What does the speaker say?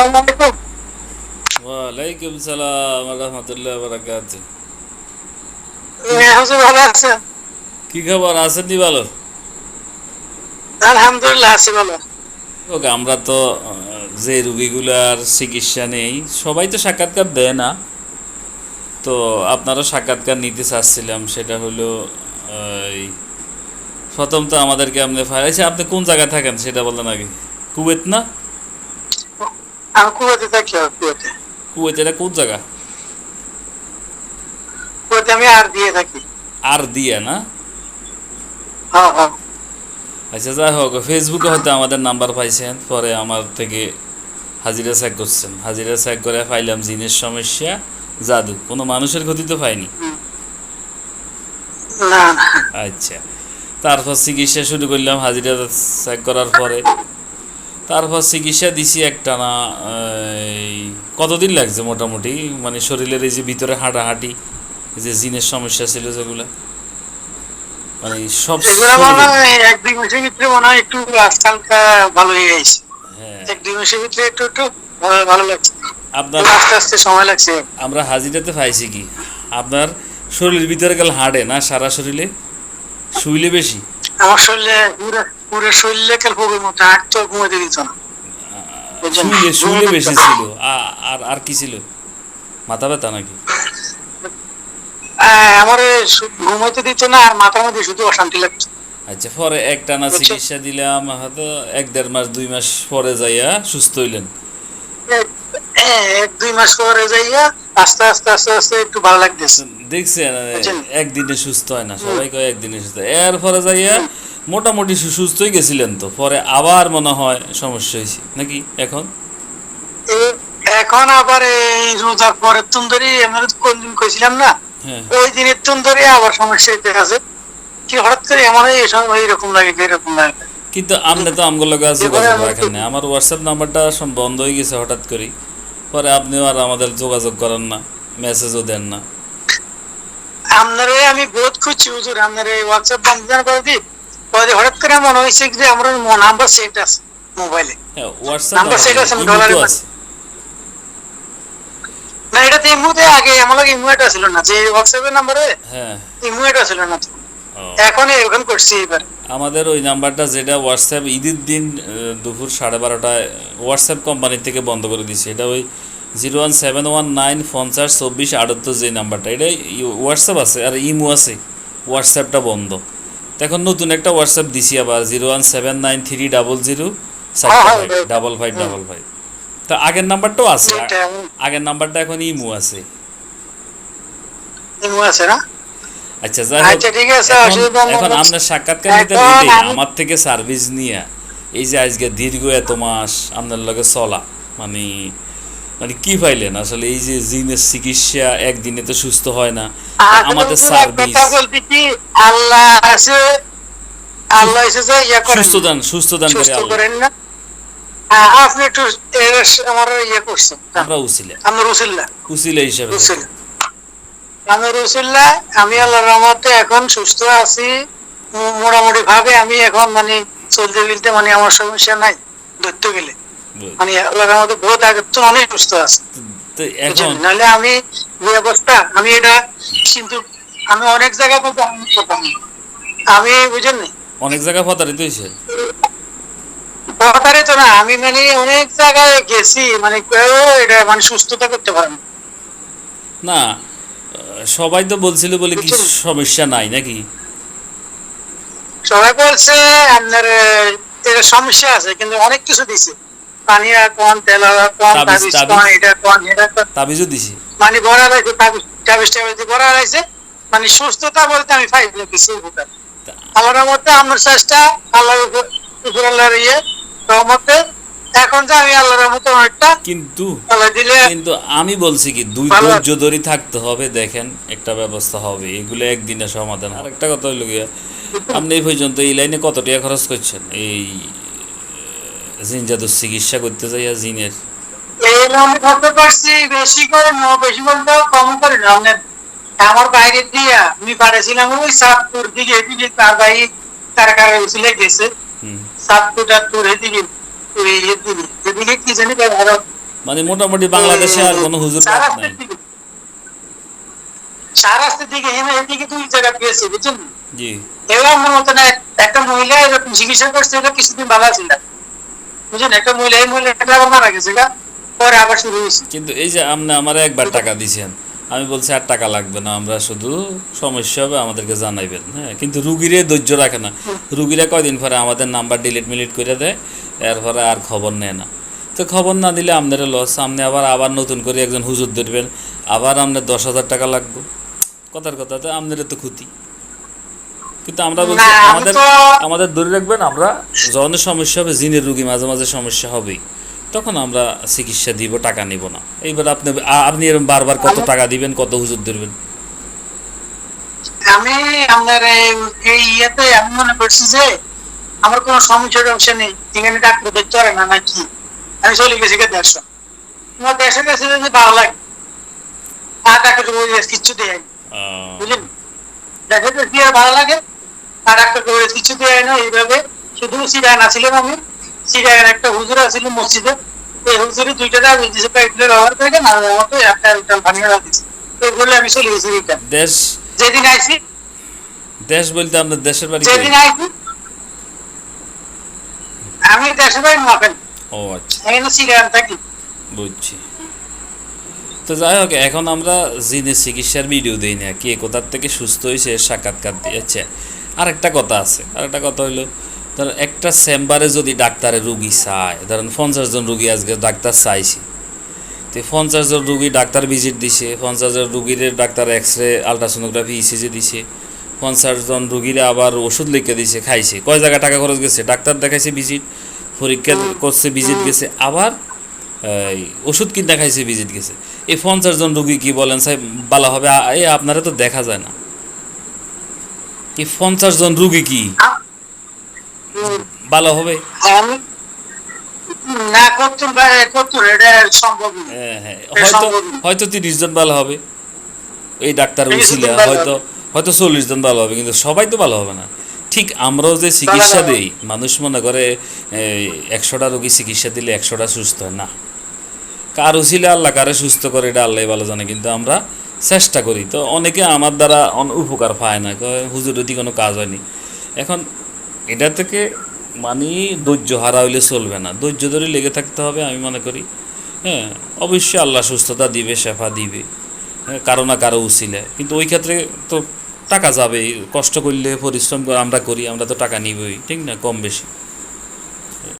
আসসালামু আলাইকুম। ওয়ালাইকুম সালাম রহমতুল্লাহ বারাকাত ভালো আছেন? কি খবর? আছেন নি ভালো? আলহামদুলিল্লাহ আছি ভালো। ওকে আমরা তো যে রুগীগুলার চিকিৎসা নেই সবাই তো সাক্ষাৎকার দেয় না। তো আপনারও সাক্ষাৎকার নিতে চাচ্ছিলাম সেটা হলো এই, প্রথম তো আমাদেরকে আপনি আচ্ছা আপনি কোন জায়গায় থাকেন সেটা বললেন আগে? কুয়েত না? আমি কুয়েতে কুয়েতে। কুয়েত এটা কোন জায়গা? কুয়েতে আমি আর দিয়ে থাকি। আর দিয়া না? হ্যাঁ হ্যাঁ। আচ্ছা যাই হোক ফেসবুকে হয়তো আমাদের নাম্বার পাইছেন পরে আমার থেকে হাজিরা চেক করছেন। হাজিরা চেক করে পাইলাম জিনের সমস্যা জাদু। কোনো মানুষের ক্ষতি তো পাইনি? আচ্ছা। তারপর চিকিৎসা শুরু করলাম হাজিরা চেক করার পরে। তারপর চিকিৎসা দিছি একটা না কতদিন লাগছে মোটামুটি? মানে শরীরের এই যে ভিতরে হাঁটাহাঁটি এই যে জিনের সমস্যা ছিল যেগুলো। মানে সব এক দুই মাসের ভিতরে মনে হয় একটু আজকালকা ভালো গেছে। এক দুই মাসের ভিতরে একটু একটু ভালো ভালো লাগছে। আপনার আস্তে আস্তে সময় লাগছে। আমরা হাজিরাতে পাইছি কি? আপনার শরীরের ভিতরে গেলে হাঁটে না সারা শরীরে? শুইলে বেশি? আমার শরীরে পুরো শরীরে মতো হাঁটতে ঘুমাতে দিত না। বেশি ছিল। আর আর কি ছিল? মাথা ব্যথা নাকি? আমার ঘুমাইতে দিত না আর মাথার মধ্যে শুধু অশান্তি লাগতো আচ্ছা পরে একটানা? চিকিৎসা দিলাম হয়তো এক দেড় মাস দুই মাস পরে যাইয়া সুস্থ হইলেন। এক- হ্যাঁ, দুই মাস পরে যাইয়া আস্তে আস্তে আস্তে আস্তে একটু ভালো লাগতেছে। দেখছেন একদিনে সুস্থ হয় না সবাই কয় একদিনে সুস্থ হয়। এর পরে যাইয়া মোটামুটি সুস্থই গেছিলেন তো? পরে আবার মনে হয় সমস্যা হয়েছে। নাকি এখন? এখন আবার এই রোজার পরের তুন ধরে আমরা কোনদিন কইছিলাম না? হ্যাঁ। ওই দিনের তুন ধরে আবার সমস্যা হইতে আছে। কি হঠাৎ করে এমন এইসব এইরকম লাগে এরকম লাগে কিন্তু আপনি তো আমগুলো গাছ এবারে যোগাযোগ রাখেন না আমার হোয়াটসঅ্যাপ নাম্বারটা বন্ধ হয়ে গেছে হঠাৎ করে পরে আপনিও আর আমাদের যোগাযোগ করেন না মেসেজও দেন না। আপনারে আমি বহুত খুঁজছি হুজুর। আপনার এই হোয়াটসঅ্যাপ বন্ধ করে দিই? পরে হঠাৎ করে মনে হয়েছে যে আমার নাম্বার সেট আছে মোবাইলে হ্যাঁ নাম্বার সেট আছে, ডলারে না এটা তো ইমুতে আগে আমার লাগে ছিল না যে হোয়াটসঅ্যাপের নাম্বারে হ্যাঁ। ছিল না এখন এরকম করছি এবার। আমাদের ওই নাম্বারটা যেটা হোয়াটসঅ্যাপ ঈদের দিন দুপুর সাড়ে বারোটায় হোয়াটসঅ্যাপ কোম্পানি থেকে বন্ধ করে দিছে এটা ওই zero one seven one nine পঞ্চাশ চব্বিশ আটাত্তর যে নাম্বারটা এটা হোয়াটসঅ্যাপ আছে আর ইমো আছে। হোয়াটসঅ্যাপটা বন্ধ। তো এখন নতুন একটা হোয়াটসঅ্যাপ দিছি আবার zero one seven nine three double zero. Double five double five তা আগের নাম্বারটাও আছে আগের নাম্বারটা এখন ইমো আছে। ইমু আছে না? আচ্ছা যাই আচ্ছা, ঠিক আছে, এখন- আপনার সাক্ষাৎকার নিতে এখন আমার থেকে সার্ভিস নিয়ে। এই যে আজকে দীর্ঘ এত মাস আপনার লগে চলা মানে মানে কি পাইলেন আসলে এই যে জিনের চিকিৎসা একদিনে তো সুস্থ হয় না। আমাদের সার্ভিস আল্লাহ আছে আল্লাহ এসে যে ইয়া করেন। সুস্থ দান সুস্থ দান করে আল্লাহ। করেন না। আপনি একটু আমার ইয়ে করছেন। আমরা উসিলে। আমি রসুল্লাহ উসিলে হিসাবে আমি রসুল্লাহ আমি আল্লাহ রহমতে এখন সুস্থ আছি। মোটামুটি ভাবে আমি এখন মানে চলতে ফিরতে মানে আমার সমস্যা নাই ধরতে গেলে। মানে আল্লাহ রহমতে বহুত আগে তো অনেক সুস্থ আছে। তো এখন? নাহলে আমি যে অবস্থা আমি এটা কিন্তু আমি অনেক বলতে আমি করতাম আমি। বুঝেন অনেক হয়েছে? তো না আমি মানে অনেক জায়গায় গেছি মানে কেউ এটা মানে সুস্থতা করতে পারে না না সবাই তো বলছিল বলে কি সমস্যা নাই নাকি? সবাই বলছে আপনার এটা সমস্যা আছে কিন্তু অনেক কিছু দিছে। পানিয়া কোন তেল কোন তাবিজ, তাবিজ তাবিজ। কোন এটা কোন। এটা তাবিজও দিছি। মানে ভরা রয়েছে তাবিজ তাবিজ টাবিজ দিয়ে ভরা মানে সুস্থতা বলতে আমি আমার চেষ্টা আল্লাহর উপর আল্লাহর ইয়ে রহমতে। এখন যে আমি আল্লাহর রহমতে অনেকটা কিন্তু কিন্তু আমি বলছি কি দুই ধৈর্য ধরে থাকতে হবে দেখেন একটা ব্যবস্থা হবে। এগুলো একদিনে সমাধান। আর একটা কথা হইল গিয়া আপনি এই পর্যন্ত এই লাইনে কত টাকা খরচ করছেন? এই জিন জাদুর চিকিৎসা করতে যাইয়া জিনের। এই আমি করতে পারছি বেশি করে ন বেশি বলতে কম করে না। আপনার আমার বাইরে দিয়ে আমি পারেছিলাম ওই সাতপুর দিকে এদিকে তার ভাই তার কারণে উচিলে গেছে। হুম। সাতপুর টাতপুর এদিকে এদিকে কি জানি মানে মোটামুটি বাংলাদেশে আর কোনো হুজুর নাই। দিকে- চার রাস্তার দিকে এনে এদিকে দুই জায়গা পেয়েছে বুঝছেন? জি। এবার আমার মতন না একটা মহিলা এরকম চিকিৎসা করছে এটা কিছুদিন ভালো ছিল বুঝলেন একটা মহিলা এই মহিলা একটা আবার মারা গেছে পরে আবার শুরু হয়েছে। কিন্তু এই যে আপনি আমার একবার টাকা দিছেন আমি বলছি আর টাকা লাগবে না আমরা শুধু সমস্যা হবে আমাদেরকে জানাইবেন হ্যাঁ? কিন্তু রুগীরে ধৈর্য রাখে না। রুগীরা কয়দিন পরে আমাদের নাম্বার ডিলিট মিলিট করে দেয় এরপরে আর খবর নেয় না। তো খবর না দিলে আপনার লস আপনি আবার আবার নতুন করে একজন হুজুর ধরবেন আবার আপনার দশ হাজার টাকা লাগবে। কথার কথা তো আপনার তো ক্ষতি। কিন্তু আমরা বলছি আমাদের আমাদের ধরে রাখবেন আমরা যখন সমস্যা হবে জিনের রুগী মাঝে মাঝে সমস্যা হবেই। তখন আমরা চিকিৎসা দিব টাকা নিব না। এইবার আপনি আপনি এরকম বারবার কত টাকা দিবেন কত হুজুর ধরবেন? আমি আপনার এই- ইয়েতে আমি মনে করছি যে আমার কোনো সমস্যা টমস্যা নেই। এখানে ডাক্তার দেখতে পারে না নাকি? আমি চলে গেছি গে দেড়শো। তোমার দেড়শো গেছে যদি ভালো লাগে আর ডাক্তার কিচ্ছু দেয় বুঝলেন? আর ভালো লাগে ডাক্তার কিছু দেয় না এইভাবে শুধু ছিলাম আমি। সিরায়ন একটা হুজুর আছিল মসজিদে। এই হুজুরি দুইটা দিয়েছে প্যাকেটে ব্যবহার করে না আমাকে একটা দিয়েছে বলে আমি চলে গেছি দেশ যেদিন আইছি দেশ বলতে আপনার দেশের বাড়ি যেদিন আইছি আমি দেশে বাড়ি ও আচ্ছা। এখানে থাকি। বুঝছি। তো যাই হোক এখন আমরা জিনের চিকিৎসার ভিডিও দিই না। কে কোথার থেকে সুস্থ হয়েছে সাক্ষাৎকার দিয়েছে। আরেকটা কথা আছে, আরেকটা কথা হইল ধর একটা চেম্বারে যদি ডাক্তারে রুগী চায়, ধরেন পঞ্চাশ জন রুগী আজকে ডাক্তার চাইছে, তো পঞ্চাশ জন রুগী ডাক্তার ভিজিট দিছে, পঞ্চাশ জন রুগীর doctor X ray ultrasonography ECG দিছে, পঞ্চাশ জন রুগীরা আবার ওষুধ লিখে দিছে, খাইছে, কয় জায়গায় টাকা খরচ গেছে? ডাক্তার দেখাইছে ভিজিট পরীক্ষা করছে ভিজিট গেছে, আবার ওষুধ কিনতে খাইছে ভিজিট গেছে। এই পঞ্চাশ জন রুগী কি বলেন, সাহেব ভালো হবে এই আপনারা তো দেখা যায় না। কি পঞ্চাশ জন রুগী কি? ভালো হবে। হ্যাঁ। হ্যাঁ এটা হয়তো হয়তো তিরিশ জন ভালো হবে। এই ডাক্তার 30 জন উচিলে হয়তো হয়তো চল্লিশ জন ভালো হবে কিন্তু সবাই তো ভালো হবে না। ঠিক আমরাও যে চিকিৎসা দিই মানুষ মনে করে একশোটা রোগী চিকিৎসা দিলে একশোটা সুস্থ হয় না। কার উচিলে আল্লাহ কারে সুস্থ করে এটা আল্লাহ ভালো জানে কিন্তু আমরা চেষ্টা করি। তো অনেকে আমার দ্বারা উপকার পায় না হুজুর যদি কোনো কাজ হয়নি। এখন এটা থেকে মানে ধৈর্য হারা হইলে চলবে না। ধৈর্য ধরে লেগে থাকতে হবে আমি মনে করি। হ্যাঁ অবশ্যই আল্লাহ সুস্থতা দিবে শেফা দিবে। হ্যাঁ, কারও না কারও উচিলে। কিন্তু ওই ক্ষেত্রে তো টাকা যাবে কষ্ট করলে পরিশ্রম আমরা করি আমরা তো টাকা নিবই ঠিক না? কম বেশি।